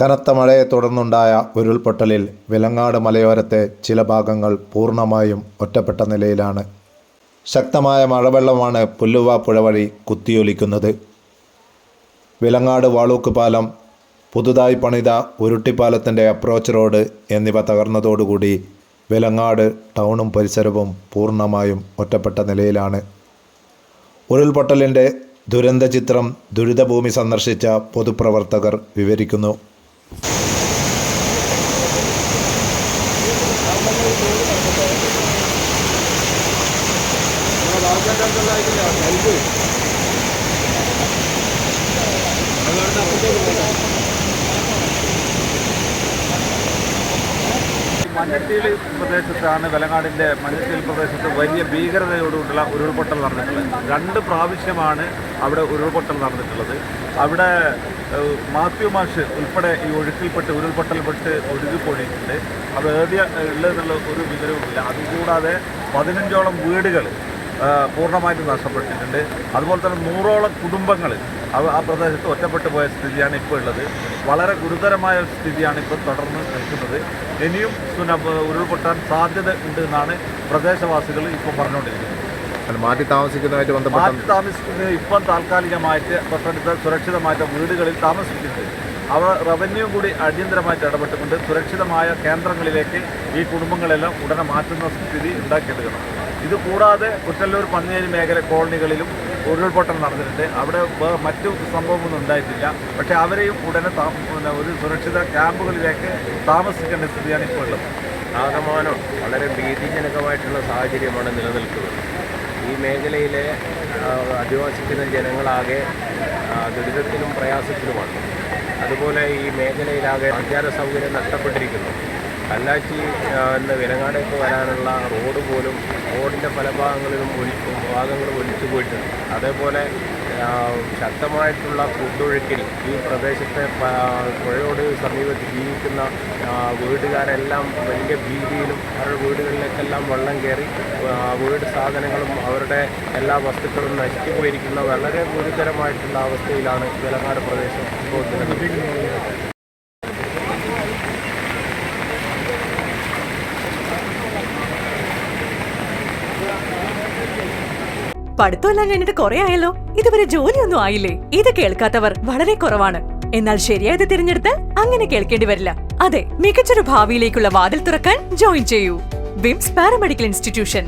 കനത്ത മഴയെ തുടർന്നുണ്ടായ ഉരുൾപൊട്ടലിൽ വിലങ്ങാട് മലയോരത്തെ ചില ഭാഗങ്ങൾ പൂർണമായും ഒറ്റപ്പെട്ട നിലയിലാണ്. ശക്തമായ മഴവെള്ളമാണ് പുല്ലുവ പുഴ വഴി കുത്തിയൊലിക്കുന്നത്. വിലങ്ങാട് വാളൂക്ക് പാലം പുതുതായി പണിത ഉരുട്ടിപ്പാലത്തിന്റെ അപ്രോച്ച് റോഡ് എന്നിവ തകർന്നതോടുകൂടി വിലങ്ങാട് ടൗണും പരിസരവും പൂർണമായും ഒറ്റപ്പെട്ട നിലയിലാണ്. ഉരുൾപൊട്ടലിന്റെ ദുരന്ത ചിത്രം ദുരിതഭൂമി സന്ദർശിച്ച പൊതുപ്രവർത്തകർ വിവരിക്കുന്നു. മഞ്ഞട്ടീൽ പ്രദേശത്താണ് വെലങ്ങാടിന്റെ മഞ്ഞട്ടീൽ പ്രദേശത്ത് വലിയ ഭീകരതയോടുകൂടിയുള്ള ഉരുൾപൊട്ടൽ നടന്നിട്ടുള്ളത്. രണ്ട് പ്രാവശ്യമാണ് അവിടെ ഉരുൾപൊട്ടൽ നടന്നിട്ടുള്ളത്. അവിടെ മാത്യു മാഷ് ഉൾപ്പെടെ ഈ ഒഴുക്കിൽപ്പെട്ട് ഉരുൾപൊട്ടൽപ്പെട്ട് ഒഴുകിപ്പോയിട്ടുണ്ട്. അത് ഏതിയ ഉള്ളതെന്നുള്ള ഒരു വിവരവുമില്ല. അതുകൂടാതെ പതിനഞ്ചോളം വീടുകൾ പൂർണമായിട്ട് നഷ്ടപ്പെട്ടിട്ടുണ്ട്. അതുപോലെ തന്നെ നൂറോളം കുടുംബങ്ങൾ ആ പ്രദേശത്ത് ഒറ്റപ്പെട്ടു പോയ സ്ഥിതിയാണ് ഇപ്പോൾ ഉള്ളത്. വളരെ ഗുരുതരമായ ഒരു സ്ഥിതിയാണ് ഇപ്പോൾ തുടർന്ന് നിൽക്കുന്നത്. ഇനിയും സുന ഉരുൾപൊട്ടാൻ സാധ്യത ഉണ്ട് എന്നാണ് പ്രദേശവാസികൾ ഇപ്പോൾ പറഞ്ഞുകൊണ്ടിരിക്കുന്നത്. മാറ്റി താമസിക്കുന്നതായിട്ട് ബന്ധപ്പെട്ട് മാറ്റി താമസിക്കുന്നത് ഇപ്പം താൽക്കാലികമായിട്ട് തൊട്ടടുത്ത സുരക്ഷിതമായിട്ട് വീടുകളിൽ താമസിക്കുന്നത് അവർ റവന്യൂ കൂടി അടിയന്തരമായിട്ട് ഇടപെട്ടുകൊണ്ട് സുരക്ഷിതമായ കേന്ദ്രങ്ങളിലേക്ക് ഈ കുടുംബങ്ങളെല്ലാം ഉടനെ മാറ്റുന്ന സ്ഥിതി ഉണ്ടാക്കിയെടുക്കണം. ഇത് കൂടാതെ കുറ്റല്ലൂർ പന്നിയേരി മേഖല കോളനികളിലും ഉരുൾപൊട്ടൽ നടന്നിട്ടുണ്ട്. അവിടെ മറ്റു സംഭവമൊന്നും ഉണ്ടായിട്ടില്ല. പക്ഷേ അവരെയും ഉടനെ ഒരു സുരക്ഷിത ക്യാമ്പുകളിലേക്ക് താമസിക്കേണ്ട സ്ഥിതിയാണ് ഇപ്പോൾ ഉള്ളത്. ആകമാനം വളരെ ഭീതിജനകമായിട്ടുള്ള സാഹചര്യമാണ് നിലനിൽക്കുന്നത്. ഈ മേഖലയിലെ അധിവസിക്കുന്ന ജനങ്ങളാകെ ദുരിതത്തിലും പ്രയാസത്തിലുമാണ്. അതുപോലെ ഈ മേഖലയിലാകെ സഞ്ചാര സൗകര്യം നഷ്ടപ്പെട്ടിരിക്കുന്നു. കല്ലാച്ചി എന്ന വിലങ്ങാടേക്ക് വരാനുള്ള റോഡ് പോലും റോഡിന്റെ പല ഭാഗങ്ങളിലും ഒലിച്ചു ഭാഗങ്ങളും ഒലിച്ചു പോയിട്ടുണ്ട്. അതേപോലെ ശക്തമായിട്ടുള്ള കുത്തൊഴുക്കിൽ ഈ പ്രദേശത്തെ പുഴയോട് സമീപത്ത് ജീവിക്കുന്ന വീടുകാരെല്ലാം വലിയ ഭീതിയിലും അവരുടെ വീടുകളിലേക്കെല്ലാം വെള്ളം കയറി വീട് സാധനങ്ങളും അവരുടെ എല്ലാ വസ്തുക്കളും നശിച്ചു പോയിരിക്കുന്ന വളരെ ഗുരുതരമായിട്ടുള്ള അവസ്ഥയിലാണ് വിലങ്ങാട് പ്രദേശം പഠിത്തമെല്ലാം കഴിഞ്ഞിട്ട് കുറെ ആയല്ലോ. ഇതുവരെ ജോലിയൊന്നും ആയില്ലേ? ഇത് കേൾക്കാത്തവർ വളരെ കുറവാണ്. എന്നാൽ ശരിയായത് തിരഞ്ഞെടുത്താൽ അങ്ങനെ കേൾക്കേണ്ടി വരില്ല. അതെ മികച്ചൊരു ഭാവിയിലേക്കുള്ള വാതിൽ തുറക്കാൻ ജോയിൻ ചെയ്യൂ. വിംസ് പാരാമെഡിക്കൽ ഇൻസ്റ്റിറ്റ്യൂഷൻ.